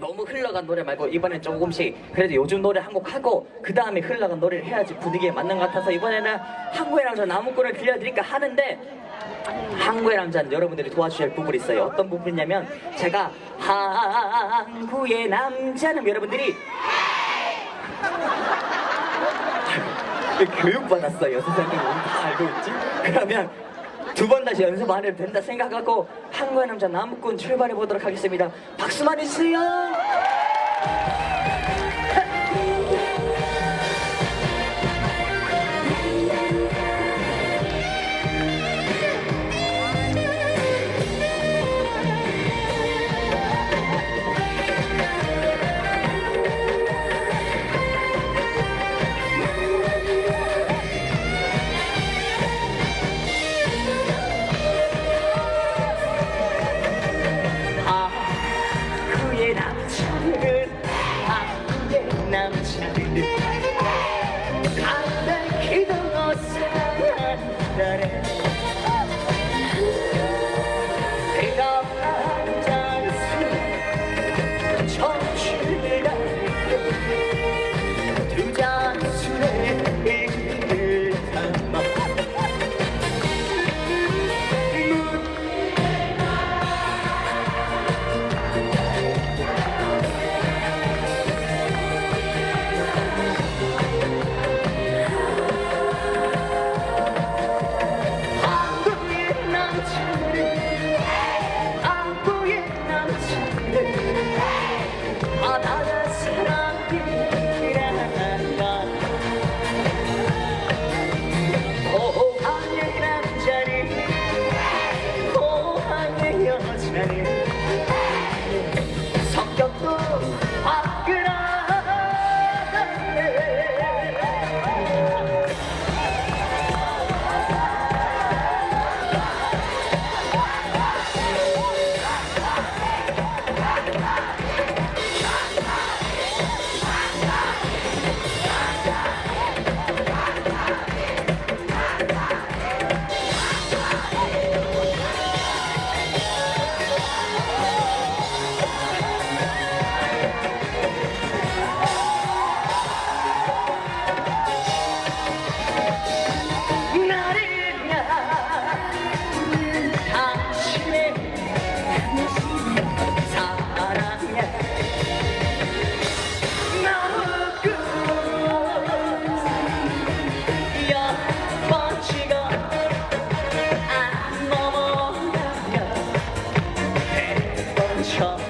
너무 흘러간 노래 말고 이번엔 조금씩 그래도 요즘 노래 한 곡 하고 그 다음에 흘러간 노래를 해야지 분위기에 맞는 것 같아서 이번에는 한국의 남자 나무꾼을 들려드릴까 하는데 한국의 남자는 여러분들이 도와주실 부분이 있어요. 어떤 부분이냐면 제가 한국의 남자는 여러분들이 교육받았어요. 선생님 우리 다 알고 있지? 그러면 두 번 다시 연습 안 해도 된다 생각하고 한국의 남자 나무꾼 출발해 보도록 하겠습니다. 박수만 해주세요. 남자 よ。